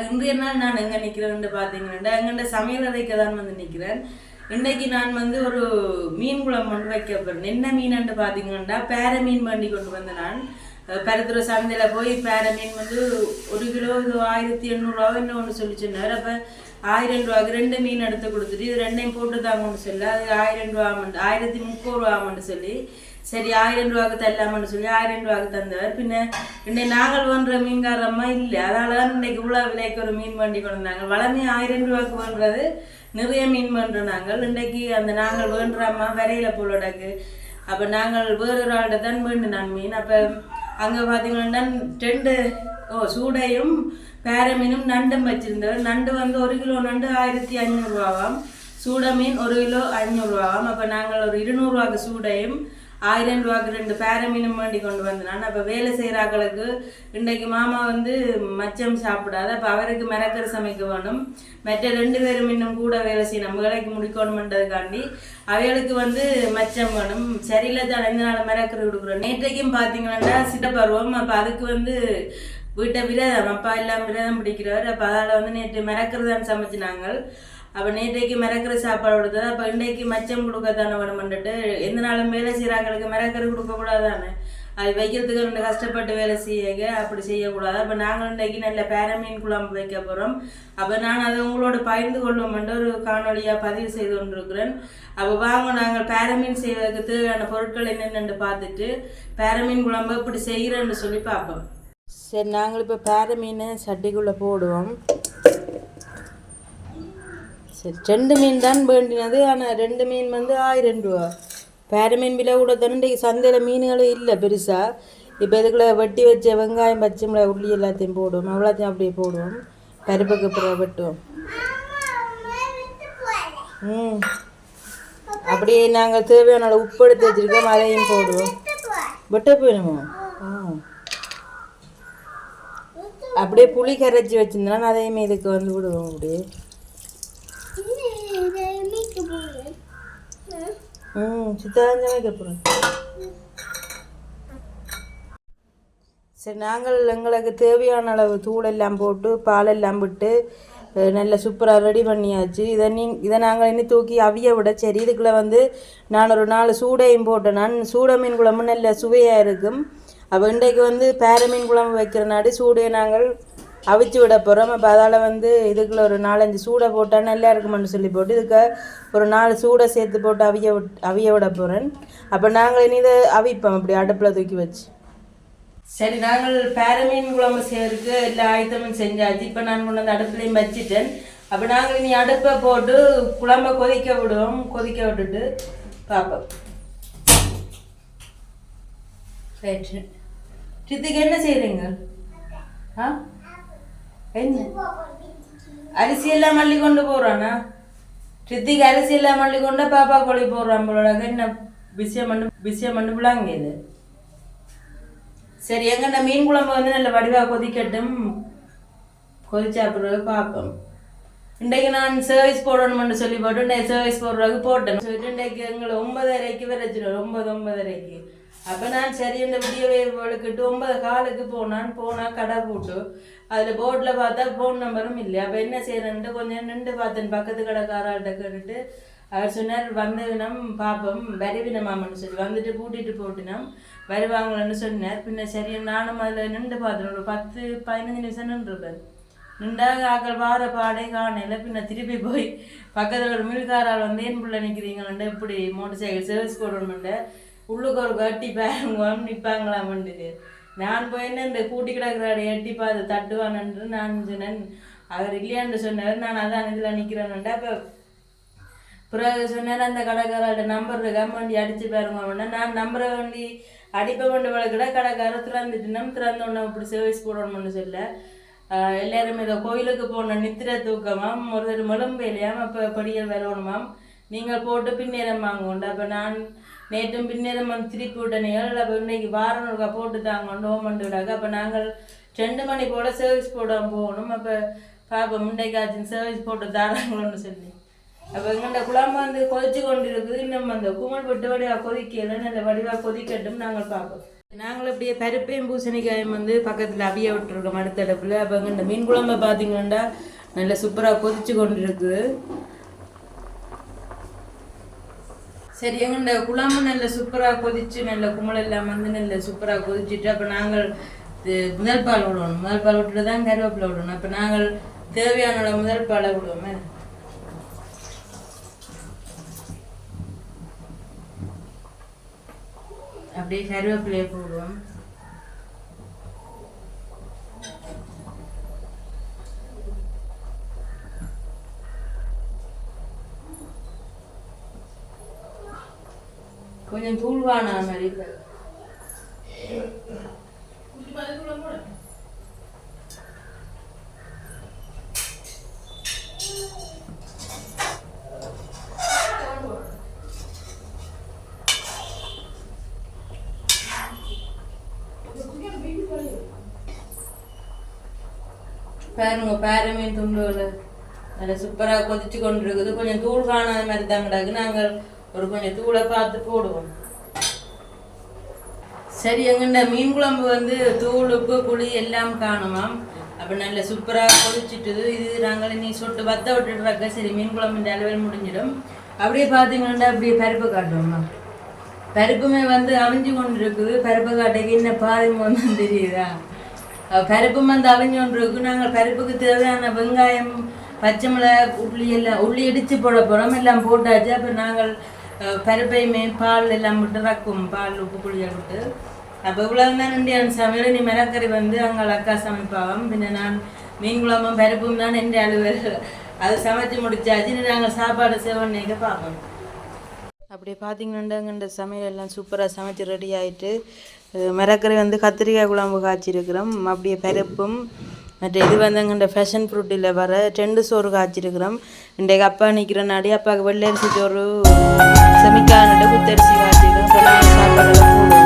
ஆனால் இன்றைய நாள் நான் எங்கே நிற்கிறேன்னு பார்த்தீங்கன்னா எங்கள்ட சமையல் அறைக்க தான் வந்து நிக்கிறேன். இன்றைக்கு நான் வந்து ஒரு மீன் குழம்பு ஒன்று வைக்க போகிறேன் என்ன மீனான்னு பார்த்தீங்கன்னா பேர மீன் பண்ணி கொண்டு வந்தேன் நான் அஹ் சந்தையில் போய் பேர மீன் வந்து ஒரு கிலோ இது ஆயிரத்தி எண்ணூறுரூவா என்ன ஒன்று சொல்லி சொன்னார் அப்போ ஆயிரம் ரூபாய்க்கு ரெண்டு மீன் எடுத்து கொடுத்துட்டு இது ரெண்டையும் போட்டு தாங்கன்னு சொல்லி அது ஆயிரம் ரூபா ஆமண்டு ஆயிரத்தி முப்பது ரூபா ஆமண்டு சொல்லி சரி ஆயிரம் ரூபாய்க்கு தரலாமன்னு சொல்லி ஆயிரம் ரூபாய்க்கு தந்தவர். பின்ன இன்னை நாங்கள் பண்ணுற மீன்காரம்மா இல்லை. அதனால தான் இன்னைக்கு இவ்வளோ விலைக்கு ஒரு மீன் வண்டி கொண்டு வந்தாங்க வளமே ஆயிரம் ரூபாய்க்கு பண்ணுறது நிறைய மீன் பண்ணுறோம் நாங்கள். இன்றைக்கு அந்த நாங்கள் வேண்டுறாம்மா விரையில போலடாக்கு அப்போ நாங்கள் வேறொரு ஆள்கிட்ட தான் வேண்டினான் மீன். அப்போ அங்கே பார்த்தீங்கன்னா ரெண்டு ஓ சூடையும் பேரமீனும் நண்டும் வச்சுருந்தவர் நண்டு வந்து ஒரு கிலோ நண்டு ஆயிரத்தி ஐநூறுரூவாவாம் சூட மீன் ஒரு கிலோ ஐநூறுரூவாவாம் அப்போ நாங்கள் ஒரு இருநூறுவாக்கு சூடையும் ஆயிரம் ரூபாய்க்கு ரெண்டு பேரமீனும் வேண்டி கொண்டு வந்தான். அப்போ வேலை செய்கிறாக்களுக்கு இன்றைக்கு மாமா வந்து மச்சம் சாப்பிடாது. அப்போ அவருக்கு மிரக்கறி சமைக்க வேணும். மற்ற ரெண்டு பேரும் இன்னும் கூட வேலை செய்யணும். வேலைக்கு முடிக்கணுமன்றதுக்காண்டி அவைகளுக்கு வந்து மச்சம் வேணும். சரியில்லை தான் ரெண்டு நாள் மிரக்கறி கொடுக்குறோம் நேற்றைக்கும் பார்த்தீங்கன்னா சிட்டப்பருவம் அப்போ அதுக்கு வந்து வீட்டை விரதம். அப்பா இல்லாமல் விரதம் பிடிக்கிறவர் அப்போ அதால் வந்து நேற்று மிரக்கறி தான் சமைச்சினாங்க அப்போ நேற்றைக்கு மிரக்கிற சாப்பாடு கொடுத்தது. அப்போ இன்றைக்கு மச்சம் கொடுக்கத்தானே வேணுமென்ட்டு எந்த நாளும் வேலை செய்கிறாங்களுக்கு மிரக்கறி கொடுக்கக்கூடாதானே? அது வைக்கிறதுக்கு ரெண்டு கஷ்டப்பட்டு வேலை செய்ய அப்படி செய்யக்கூடாது. அப்போ நாங்கள் இன்றைக்கு நல்ல பேரமீன் குழம்பு வைக்க போகிறோம் அப்போ நான் அதை உங்களோட பகிர்ந்து கொள்வோம்ன்ற ஒரு காணொலியாக பதிவு செய்து கொண்டிருக்கிறேன். அப்போ வாங்க நாங்கள் பேரமீன் செய்வதற்கு தேவையான பொருட்கள் என்னென்னு பார்த்துட்டு பேரமீன் குழம்பு இப்படி செய்கிறேன்னு சொல்லி பார்ப்போம். சரி நாங்கள் இப்போ பேரமீனை சட்டிக்குள்ளே போடுவோம். சரி ரெண்டு மீன் தான் வேண்டினது. ஆனால் ரெண்டு மீன் வந்து ஆயிரம் ரூபா. பேர மீன் விலை கூட தானே இன்றைக்கு சந்தையில் மீன்களே இல்லை பெருசாக இப்போ இதுக்குள்ள வெட்டி வச்ச வெங்காயம் பச்சை மிளகாய் உள்ளி எல்லாத்தையும் போடுவோம். அவ்வளோத்தையும் அப்படியே போடுவோம். பருப்புக்கு அப்புறம் வெட்டுவோம். ம். அப்படியே நாங்கள் தேவையான உப்பு எடுத்து வச்சுருக்கோம். அதையும் போடுவோம். வெட்ட போயிடுமோ? ஆ. அப்படியே புளி கரைச்சி வச்சிருந்தோன்னா அதையுமே இதுக்கு வந்து விடுவோம் அப்படியே. ம் கேட்போம் சரி நாங்கள் எங்களுக்கு தேவையான அளவு தூள் எல்லாம் போட்டு பால் எல்லாம் விட்டு நல்ல சூப்பராக ரெடி பண்ணியாச்சு. இதை நீ இதை நாங்கள் இன்னும் தூக்கி அவிய விட சரி இதுக்குள்ளே வந்து நான் ஒரு நாலு சூடையும் போட்டேன் நான் சூட மீன் குழம்பு நல்ல சுவையாக இருக்கும். அப்போ இன்றைக்கு வந்து பேர மீன் குழம்பு வைக்கிற நாடு சூடையை நாங்கள் அவிச்சு விட போகிறோம் அப்போ அதால் வந்து இதுக்குள்ள ஒரு நாலஞ்சு சூடை போட்டால் நல்லா இருக்குமென்னு சொல்லி போட்டு இதுக்கு ஒரு நாலு சூடை சேர்த்து போட்டு அவிய விட் அவிய விட போகிறேன் அப்போ நாங்கள் இனி இதை அவிப்போம். அப்படி அடுப்பில் தூக்கி வச்சு. சரி நாங்கள் பேரமீன் குழம்பு செய்யறதுக்கு எல்லா ஆயுதமும் செஞ்சாச்சு. இப்போ நான் கொண்டு வந்து அடுப்புலையும் வச்சுட்டேன். அப்போ நாங்கள் இனி அடுப்பை போட்டு குழம்ப கொதிக்க விடுவோம். கொதிக்க விட்டுட்டு பார்ப்போம். ரைட் சித்திக்கு என்ன செய்கிறீங்க ஆ? என்ன அரிசி எல்லாம் மல்லி கொண்டு போகிறானா சித்திக்கு அரிசி எல்லாம் மல்லி கொண்டு பாப்பா கோழி போடுறான் போலோட என்ன விஷயம் பண்ணு விஷயம் பண்ணு பிள்ளாங்க இது சரி எங்கண்ணா மீன் குழம்பு வந்து நல்ல வடிவாக கொதிக்கட்டும் கொதிச்சா பிறகு பார்ப்போம் இன்றைக்கு நான் சர்வீஸ் போடணும்னு சொல்லி போட்டு இன்றைக்கு சர்வீஸ் போடுறதுக்கு போட்டேன் சொல்லிட்டு இன்றைக்கு எங்களை ஒன்பதரைக்கு வரைச்சிடும் ஒன்பது ஒன்பதரைக்கு அப்போ நான் சரி இந்த விடியவே வழுக்கிட்டு ஒன்பது காலுக்கு போனான் போனால் கடை போட்டு. அதில் போர்டில் பார்த்தா ஃபோன் நம்பரும் இல்லை அப்போ என்ன செய்யறேன்ட்டு கொஞ்சம் நின்று பார்த்தேன். பக்கத்து கடைக்காராள்கிட்ட கேட்டுட்டு அவர் சொன்னார் வந்தவினம் பார்ப்போம் வருவினமாமன்னு சொல்லி. வந்துட்டு கூட்டிகிட்டு போட்டினோம். வருவாங்களன்னு சொன்னார். பின்ன சரி நானும் அதில் நின்று பார்த்தேன். ஒரு பத்து பதினஞ்சு நிமிஷம் நின்றுருப்பேன் நின்றாக ஆக்கள் வார பாடை காணையில் பின்ன திருப்பி போய் பக்கத்தில் ஒரு மில்காரால் வந்து ஏன் பிள்ளை நிற்கிறீங்களே இப்படி மோட்டர் சைக்கிள் சர்வீஸ் போடணுமெண்டு உள்ளுக்கு ஒரு கட்டி பேருங்க நிற்பாங்களாமண்டு நான் போய் என்ன இந்த கூட்டி கிடக்குறாரு எட்டிப்பா அதை தட்டுவானன்று நான் சொன்னேன். அவர் இல்லையான்னு சொன்னார். நான் அதான் இதில் நிற்கிறேன்னுட்டு அப்போ பிறகு சொன்னார் அந்த கடைக்காரோட நம்பர் கம்மண்டி வண்டி பாருங்க அப்படின்னா நான் நம்பரை வண்டி அடிப்ப வண்டி வளர்க்கட கடைக்காரர் திறந்துட்டுனா நம்ம திறந்த உடனே இப்படி சர்வீஸ் போடணும்னு சொல்ல. ஆஹ் எல்லாரும் இதை கோயிலுக்கு போன நித்திர தூக்கமாம் ஒருத்தர் இல்லையாம் அப்போ படிகள் வரணுமாம். நீங்கள் போட்டு பின்னேரம் வாங்கோண்டு. அப்போ நான் நேற்றும் பின்னேரம் வந்து திருப்பி விட்டனைகள் அப்போ இன்னைக்கு வாரம் ஒருக்கா போட்டு தாங்க ஓமண்டு விடாக்க அப்போ நாங்கள் ரெண்டு மணி போல் சர்வீஸ் போட போகணும். அப்போ பாப்போம் முண்டைக்காச்சும் சர்வீஸ் போட்டு தாராங்களோன்னு சொல்லி. அப்போ எங்கள்கிட்ட குழம்பு வந்து கொதிச்சு கொண்டு இருக்குது இன்னும் அந்த குமல் விட்டு வடிவாக கொதிக்கலன்னு நல்ல வடிவாக கொதிக்கட்டும் நாங்கள் பார்ப்போம் நாங்கள் அப்படியே பருப்பையும் பூசணிக்காயும் வந்து பக்கத்தில் அவிய விட்டுருக்கோம் அடுத்த அடுப்பில் அப்போ எங்கள்கிட்ட மீன் குழம்பை பார்த்தீங்கன்னா நல்லா சூப்பராக கொதிச்சு கொண்டு இருக்குது சரி எங்கண்ட குழம்பு நல்ல சூப்பராக கொதிச்சு நல்ல கும்பல் எல்லாம் வந்து நல்ல சூப்பராக கொதிச்சுட்டு அப்போ நாங்கள் முதல் பால் விடணும் முதல் பால் விட்டுட்டு தான் கருவேப்பிலை விடணும் அப்போ நாங்கள் தேவையான முதல் பாலை விடுவோமே அப்படியே கருவேப்பிலையை போடுவோம். கொஞ்சம் தூள்வான மாதிரி. பாருங்க பாரமீன் துண்டுகள். நல்லா சூப்பராக கொதிச்சு கொண்டு இருக்குது கொஞ்சம் தூள் காணாத மாதிரி தான் கிடக்கு. நாங்கள் ஒரு கொஞ்சம் தூளை பார்த்து போடுவோம். சரி எங்கண்ட மீன் குழம்பு வந்து தூள் உப்பு புளி எல்லாம் காணுமாம். அப்போ நல்ல சூப்பராக கொதிச்சுட்டுது இது நாங்கள் நீ சொட்டு வத்த விட்டுடுறாக்க சரி மீன் குழம்பு அளவில் முடிஞ்சிடும். அப்படியே பார்த்தீங்கன்னா அப்படியே பருப்பு காட்டுவோம்மா. பருப்புமே வந்து அவிஞ்சு கொண்டு இருக்குது பருப்பு காட்டைக்கு என்ன பாதிம் வந்து தெரியுதா? பருப்பு பருப்பும் வந்து அவிஞ்சு கொண்டு இருக்கு நாங்கள் பருப்புக்கு தேவையான வெங்காயம் பச்சை மிளகாய் உள்ளி எல்லாம் உள்ளி இடித்து போட போகிறோம் எல்லாம் போட்டாச்சு. அப்போ நாங்கள் பருப்பையுமே பால் எல்லாம் விட்டு ரக்கும் பால் உப்பு புளியை விட்டு அப்போ இவ்வளவு தான் இந்தியன் சமையல் நீ மிளக்கறி வந்து அங்கே அக்கா சமைப்பாவும் பின்ன நான் மீன் குழம்பும் பருப்பும் தான் எந்த அலுவல் அது சமைச்சு முடிச்சாச்சு நீ நாங்கள் சாப்பாடு சேவன்னைக்கு பார்ப்போம் அப்படி பார்த்தீங்கன்னா இந்த சமையல் எல்லாம் சூப்பராக சமைச்சு ரெடி ஆயிட்டு அஹ் மிரக்கறி வந்து கத்திரிக்காய் குழம்பு காய்ச்சிருக்கிறோம் அப்படியே பருப்பும் மற்ற இது வந்து இந்த ஃபேஷன் ஃப்ரூட்டில் வர ரெண்டு சோறு காய்ச்சிருக்கிறோம். இன்றைக்கு அப்பா நிற்கிற நாடி அப்பாவுக்கு வெள்ளரிசி சோறு செமிக்கானுட்டு குத்தரிசி காய்ச்சிருக்கிறோம். சாப்பாடு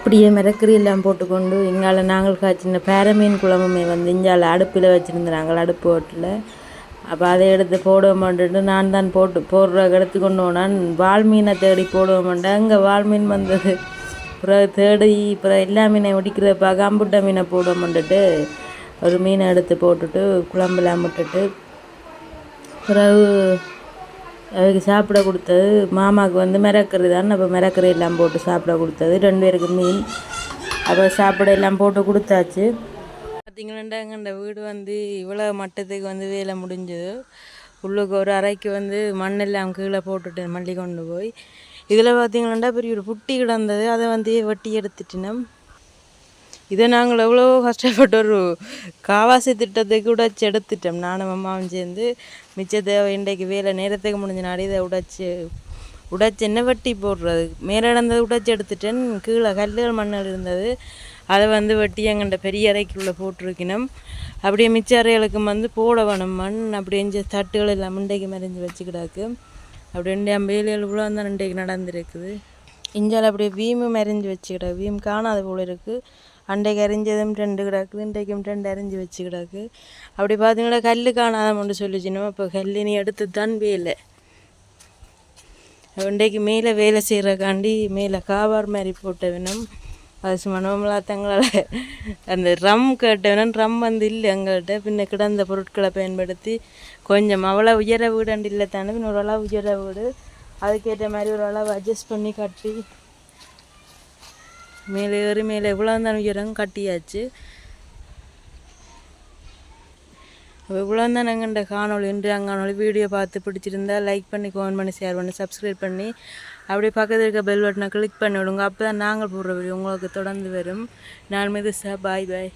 அப்படியே மிரக்கறி எல்லாம் போட்டுக்கொண்டு இங்கால நாங்கள் காய்ச்சின பேரமீன் குழம்புமே வந்து இங்கால அடுப்பில் வச்சுருந்தாங்க அடுப்பு ஓட்டில். அப்போ அதை எடுத்து போட மாட்டேன்ட்டு நான் தான் போட்டு போடுற எடுத்து கொண்டு போனான். வால் மீனை தேடி போட மாட்டேன் அங்கே வால் மீன் வந்தது. அப்புறம் தேடி அப்புறம் எல்லா மீனை ஒடிக்கிறப்ப கம்புட்ட மீனை போட மாட்டுட்டு ஒரு மீனை எடுத்து போட்டுட்டு குழம்புலாம் விட்டுட்டு பிறகு அதுக்கு சாப்பிட கொடுத்தது. மாமாவுக்கு வந்து மிரக்கறி தான் அப்போ மிரக்கறி எல்லாம் போட்டு சாப்பிட கொடுத்தது. ரெண்டு பேருக்கு மீன். அப்போ சாப்பிட எல்லாம் போட்டு கொடுத்தாச்சு. பார்த்தீங்கன்னா எங்கள் வீடு வந்து இவ்வளோ மட்டத்துக்கு வந்து வேலை முடிஞ்சது. உள்ளுக்கு ஒரு அறைக்கு வந்து மண்ணெல்லாம் கீழே போட்டுட்டு மல்லி கொண்டு போய். இதில் பார்த்தீங்கன்னா பெரிய ஒரு புட்டி கிடந்தது. அதை வந்து வெட்டி எடுத்துட்டினோம் இதை நாங்கள் எவ்வளோ கஷ்டப்பட்டு ஒரு காவாசி திட்டத்துக்கு கூட எடுத்துட்டோம் நானும் அம்மாவும் சேர்ந்து மிச்சத்தை இன்றைக்கு வேலை நேரத்துக்கு முடிஞ்ச நாடி இதை உடைச்சி உடைச்சி என்ன வெட்டி போடுறது. மேலே இடந்தது உடைச்சி எடுத்துட்டேன். கீழே கல்லுகள் மண்ணில் இருந்தது. அதை வந்து வெட்டி எங்கள்கிட்ட பெரிய அறைக்குள்ளே போட்டிருக்கணும் அப்படியே மிச்ச அறைகளுக்கும் வந்து போட வேணும். மண் அப்படியே இந்த தட்டுகள் எல்லாம் முண்டைக்கு மறைஞ்சு வச்சுக்கிடாக்கு அப்படி ரெண்டு வேலைகள் இவ்வளோ தான் இன்றைக்கு நடந்துருக்குது. இஞ்சால் அப்படியே வீமு மறைஞ்சு வச்சுக்கிட வீம் காணாத போல இருக்குது அண்டைக்கு அரிஞ்சதும் ரெண்டு கிடக்குது இன்றைக்கும் ரெண்டு அரிஞ்சு வச்சு கிடக்கு. அப்படி பார்த்தீங்கன்னா கல் காணாதம்னு சொல்லிச்சினோம் அப்போ கல் நீ எடுத்து தான் வேலை. இன்றைக்கு மேலே வேலை செய்கிறக்காண்டி மேலே காவார் மாதிரி போட்ட வேணும் அது சும்மா தங்களால் அந்த ரம் கேட்ட ரம் வந்து இல்லை எங்கள்கிட்ட பின்ன கிடந்த பொருட்களை பயன்படுத்தி கொஞ்சம் அவ்வளோ உயர வீடு இல்லை தானே பின்ன ஒரு அளவு உயர வீடு. அதுக்கேற்ற மாதிரி ஒரு அளவு அட்ஜஸ்ட் பண்ணி கட்டி மேலே ஏறி மேலே எவ்வளோ இருந்தாலும் உயரம் கட்டியாச்சு. இவ்வளோ தான் நாங்கள் இந்த இன்று அங்கானொலி வீடியோ பார்த்து பிடிச்சிருந்தா லைக் பண்ணி கமெண்ட் பண்ணி ஷேர் பண்ணி சப்ஸ்கிரைப் பண்ணி அப்படியே பக்கத்தில் இருக்க பெல் பட்டனை கிளிக் பண்ணி விடுங்க. அப்போ தான் நாங்கள் போடுற வீடியோ உங்களுக்கு தொடர்ந்து வரும். நான் மீது சார் பாய் பாய்